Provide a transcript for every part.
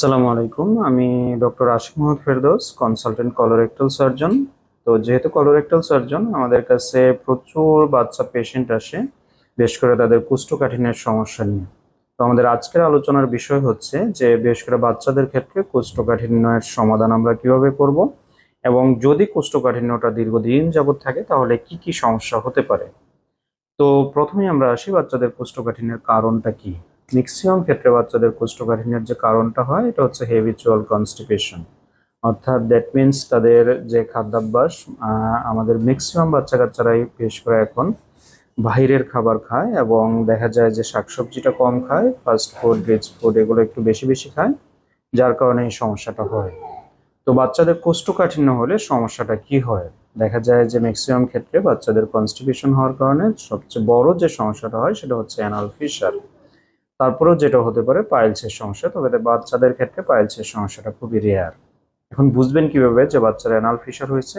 আসসালামু আলাইকুম। আমি doctor Ashiq Mohammad Ferdous consultant colorectal surgeon তো যেহেতু কলোরেক্টাল সার্জন আমাদের কাছে প্রচুর বাচ্চা পেশেন্ট আসে বেশ করে তাদের কোষ্ঠকাঠিন্যের সমস্যা নিয়ে। তো আমাদের আজকের আলোচনার বিষয় হচ্ছে যে বেশ করে বাচ্চাদের ক্ষেত্রে কোষ্ঠকাঠিন্যের সমাধান আমরা কীভাবে করব এবং যদি কোষ্ঠকাঠিন্যটা দীর্ঘদিন যাবৎ থাকে, তাহলে কি কি সমস্যা হতে পারে? তো প্রথমেই আমরা আসি বাচ্চাদের কোষ্ঠকাঠিন্যের কারণটা কি? ম্যাক্সিমাম ক্ষেত্রে বাচ্চাদের কোষ্ঠকাঠিন্যের যে কারণটা হয়, এটা হচ্ছে হেভিচুয়াল কনস্টিপেশন অর্থাৎ দ্যাট মিনস তাদের যে খাদ্যাভ্যাস আমাদের ম্যাক্সিমাম বাচ্চা কাচ্চারাই বিশেষ করে এখন বাইরের খাবার খায় এবং দেখা যায় যে শাকসবজিটা কম খায় ফাস্ট ফুড রিচ ফুড এগুলো একটু বেশি বেশি খায়, যার কারণে এই সমস্যাটা হয়। তো বাচ্চাদের কোষ্ঠকাঠিন্য হলে সমস্যাটা কি হয়? দেখা যায় যে ম্যাক্সিমাম ক্ষেত্রে বাচ্চাদের কনস্টিপেশন হওয়ার কারণে সবচেয়ে বড় যে সমস্যাটা হয়, সেটা হচ্ছে অ্যানাল ফিশার তারপরেও যেটা হতে পারে পাইলসের সমস্যা, তবে বাচ্চাদের ক্ষেত্রে পাইলসের সমস্যাটা খুবই রেয়ার এখন বুঝবেন কীভাবে যে বাচ্চার অ্যানাল ফিশার হয়েছে?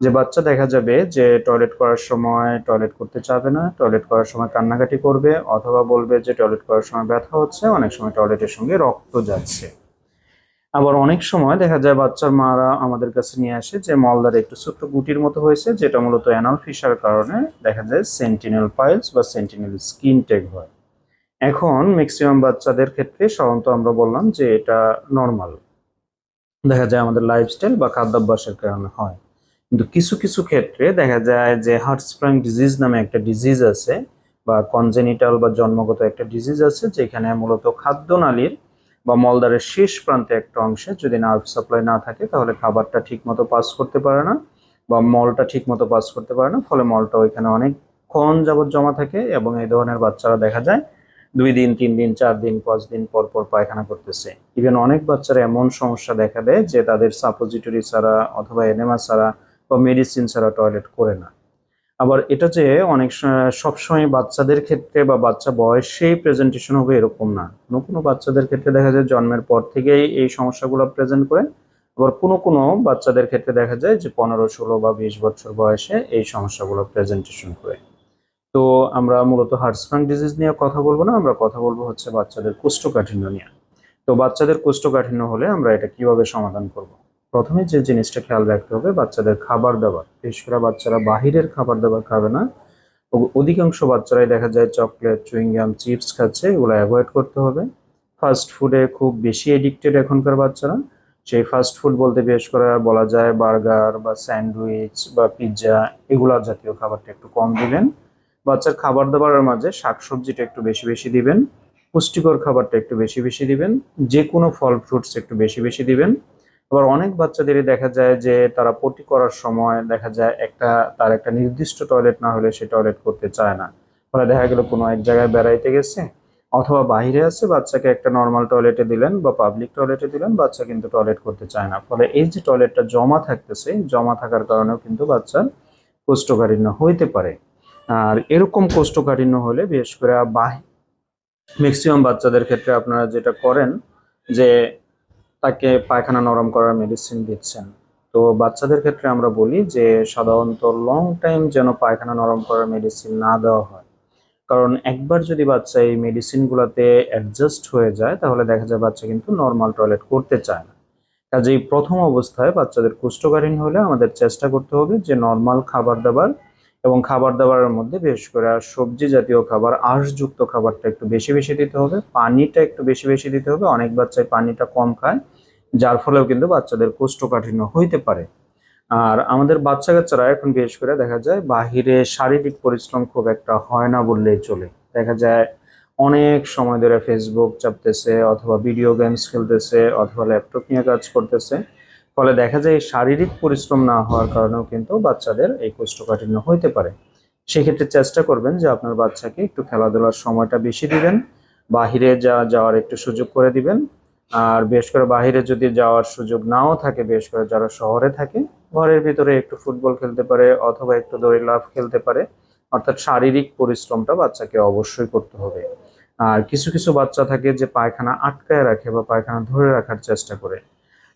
যে বাচ্চা দেখা যাবে যে টয়লেট করার সময় টয়লেট করতে চাবে না টয়লেট করার সময় কান্নাকাটি করবে, অথবা বলবে যে টয়লেট করার সময় ব্যথা হচ্ছে, অনেক সময় টয়লেটের সঙ্গে রক্ত যাচ্ছে। আবার অনেক সময় দেখা যায় বাচ্চার মারা আমাদের কাছে নিয়ে আসে যে মলদার একটু ছোট্ট গুটির মতো হয়েছে, যেটা মূলত অ্যানাল ফিশার কারণে দেখা যায় সেন্টিনেল পাইলস বা সেন্টিনেল স্কিন টেক হয়। এখন ম্যাক্সিমাম বাচ্চাদের ক্ষেত্রে সাধারণত আমরা বললাম যে এটা নর্মাল দেখা যায় আমাদের লাইফস্টাইল বা খাদ্যাভ্যাসের কারণে হয়। কিন্তু কিছু কিছু ক্ষেত্রে দেখা যায় যে হার্ট স্প্রাং ডিজিজ নামে একটা ডিজিজ আছে বা কনজেনিটাল বা জন্মগত একটা ডিজিজ আছে যেখানে মূলত খাদ্যনালীর বা মলদারের শেষ প্রান্তে একটা অংশে যদি নার্ভ সাপ্লাই না থাকে তাহলে খাবারটা ঠিক মতো পাস করতে পারে না বা মলটা ঠিক মতো পাস করতে পারে না। ফলে মলটা ওইখানে অনেকক্ষণ যাবত জমা থাকে এবং এই ধরনের বাচ্চারা দেখা যায় দুই দিন, তিন দিন, চার দিন, পাঁচ দিন পর পর পায়খানা করতেছে। ইভেন অনেক বাচ্চারা এমন সমস্যা দেখা দেয় যে তাদের সাপোজিটরি ছাড়া অথবা এনেমা ছাড়া বা মেডিসিন ছাড়া টয়লেট করে না। আবার এটা যে অনেক সবসময় বাচ্চাদের ক্ষেত্রে বা বাচ্চা বয়সেই প্রেজেন্টেশন হবে এরকম না। কোনো কোনো বাচ্চাদের ক্ষেত্রে দেখা যায় জন্মের পর থেকেই এই সমস্যাগুলো প্রেজেন্ট করে আবার কোনো কোনো বাচ্চাদের ক্ষেত্রে দেখা যায় যে পনেরো, ষোলো বা বিশ বছর বয়সে এই সমস্যাগুলো প্রেজেন্টেশন করে। তো আমরা মূলত হার্টস্প্রাং ডিজিজ নিয়ে কথা বলব না, আমরা কথা বলব হচ্ছে বাচ্চাদের কোষ্ঠকাঠিন্য নিয়ে। তো বাচ্চাদের কোষ্ঠকাঠিন্য হলে আমরা এটা কীভাবে সমাধান করব? প্রথমে যে জিনিসটা খেয়াল রাখতে হবে, বাচ্চাদের খাবার দাবার। বিশেষ করে বাচ্চারা বাহিরের খাবার দাবার খাবে না। অধিকাংশ বাচ্চারাই দেখা যায় চকলেট, চুইংগাম, চিপস খাচ্ছে, এগুলো অ্যাভয়েড করতে হবে। ফাস্ট ফুডে খুব বেশি এডিক্টেড এখনকার বাচ্চারা। সেই ফাস্ট ফুড বলতে বিশেষ করে বলা যায় বার্গার বা স্যান্ডউইচ বা পিৎজা এগুলা জাতীয় খাবারটা একটু কম দিবেন বাচ্চার খাবার দাবারের মাঝে শাকসবজিটা একটু বেশি বেশি দিবেন, পুষ্টিকর খাবারটা একটু বেশি বেশি দিবেন যে কোনো ফল ফ্রুটস একটু বেশি বেশি দিবেন। আবার অনেক বাচ্চাদেরই দেখা যায় যে তারা পটি করার সময় দেখা যায় একটা, তার একটা নির্দিষ্ট টয়লেট না হলে সে টয়লেট করতে চায় না। ফলে দেখা গেল কোনো এক জায়গায় বেড়াইতে গেছে, অথবা বাইরে আছে, বাচ্চাকে একটা নর্মাল টয়লেটে দিলেন বা পাবলিক টয়লেটে দিলেন, বাচ্চা কিন্তু টয়লেট করতে চায় না। ফলে এই যে টয়লেটটা জমা থাকতেছে, জমা থাকার কারণেও কিন্তু বাচ্চার কোষ্ঠকাঠিন্য হইতে পারে। আর এরকম কোষ্ঠকাঠিন্য হলে বিশেষ করে বাহি ম্যাক্সিমাম বাচ্চাদের ক্ষেত্রে আপনারা যেটা করেন যে তাকে পায়খানা নরম করার মেডিসিন দিচ্ছেন। তো বাচ্চাদের ক্ষেত্রে আমরা বলি যে সাধারণত লং টাইম যেন পায়খানা নরম করার মেডিসিন না দেওয়া হয়। কারণ একবার যদি বাচ্চা এই মেডিসিনগুলোতে অ্যাডজাস্ট হয়ে যায়, তাহলে দেখা যায় বাচ্চা কিন্তু নর্মাল টয়লেট করতে চায় না। কাজেই প্রথম অবস্থায় বাচ্চাদের কোষ্ঠকাঠিন্য হলে আমাদের চেষ্টা করতে হবে যে নর্মাল খাবার দাবার এবং খাবার দাবারের মধ্যে, বিশেষ করে সবজি জাতীয় খাবার, আঁশযুক্ত খাবারটা একটু বেশি বেশি দিতে হবে, পানিটা একটু বেশি বেশি দিতে হবে, অনেক বাচ্চাই পানিটা কম খায়, যার ফলেও কিন্তু বাচ্চাদের কোষ্ঠকাঠিন্য হইতে পারে। আর আমাদের বাচ্চা কাচ্চারা এখন বিশেষ করে দেখা যায় বাহিরে শারীরিক পরিশ্রম খুব একটা হয় না বললেই চলে। দেখা যায় অনেক সময় ধরে ফেসবুক চাপতেছে অথবা ভিডিও গেমস খেলতেছে অথবা ল্যাপটপ নিয়ে কাজ করতেছে। ফলে দেখা যায় শারীরিক পরিশ্রম না হওয়ার কারণেও কিন্তু বাচ্চাদের এই কোষ্ঠকাঠিন্য হইতে পারে। সেক্ষেত্রে চেষ্টা করবেন যে আপনার বাচ্চাকে একটু খেলাধুলার সময়টা বেশি দিবেন, বাহিরে যা যাওয়ার একটু সুযোগ করে দিবেন। আর বেশ করে বাহিরে যদি যাওয়ার সুযোগ নাও থাকে, বেশ করে যারা শহরে থাকে, ঘরের ভিতরে একটু ফুটবল খেলতে পারে অথবা একটু দড়ি লাফ খেলতে পারে, অর্থাৎ শারীরিক পরিশ্রমটা বাচ্চাকে অবশ্যই করতে হবে। আর কিছু কিছু বাচ্চা থাকে যে পায়খানা আটকায় রাখে বা পায়খানা ধরে রাখার চেষ্টা করে।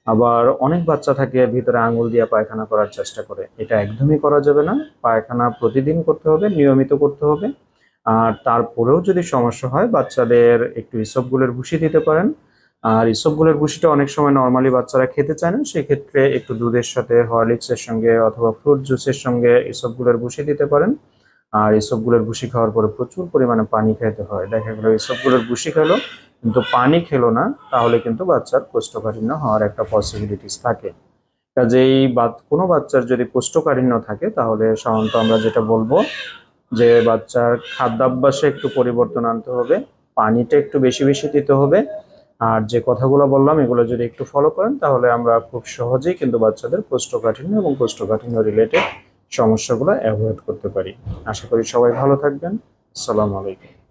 আবার অনেক বাচ্চা থাকে ভিতরে আঙুল দিয়ে পায়খানা করার চেষ্টা করে। এটা একদমই করা যাবে না। পায়খানা প্রতিদিন করতে হবে, নিয়মিত করতে হবে। আর তারপরেও যদি সমস্যা হয়, বাচ্চাদের একটু ইসবগুলের ভুষি দিতে পারেন। আর ইসবগুলের ভুসিটা অনেক সময় নর্মালি বাচ্চারা খেতে চায় না, সেক্ষেত্রে একটু দুধের সাথে, হরলিক্সের সঙ্গে অথবা ফ্রুট জুসের সঙ্গে ইসবগুলের ভুসি দিতে পারেন। আর ইসবগুলের ভুসি খাওয়ার পরে প্রচুর পরিমাণে পানি খাইতে হয়। দেখা গেল ইসবগুলের ভুসি খেলো কিন্তু পানি খেলো না, তাহলে কিন্তু বাচ্চার কোষ্ঠকাঠিন্য হওয়ার একটা পসিবিলিটিস থাকে। কাজেই কোনো বাচ্চার যদি কোষ্ঠকাঠিন্য থাকে, তাহলে সাধারণত আমরা যেটা বলব যে বাচ্চার খাদ্যাভ্যাসে একটু পরিবর্তন আনতে হবে, পানিটা একটু বেশি বেশি দিতে হবে। আর যে কথাগুলো বললাম, এগুলো যদি একটু ফলো করেন, তাহলে আমরা খুব সহজেই কিন্তু বাচ্চাদের কোষ্ঠকাঠিন্য এবং কোষ্ঠকাঠিন্য রিলেটেড সমস্যাগুলো অ্যাভয়েড করতে পারি। আশা করি সবাই ভালো থাকবেন। আসসালামু আলাইকুম।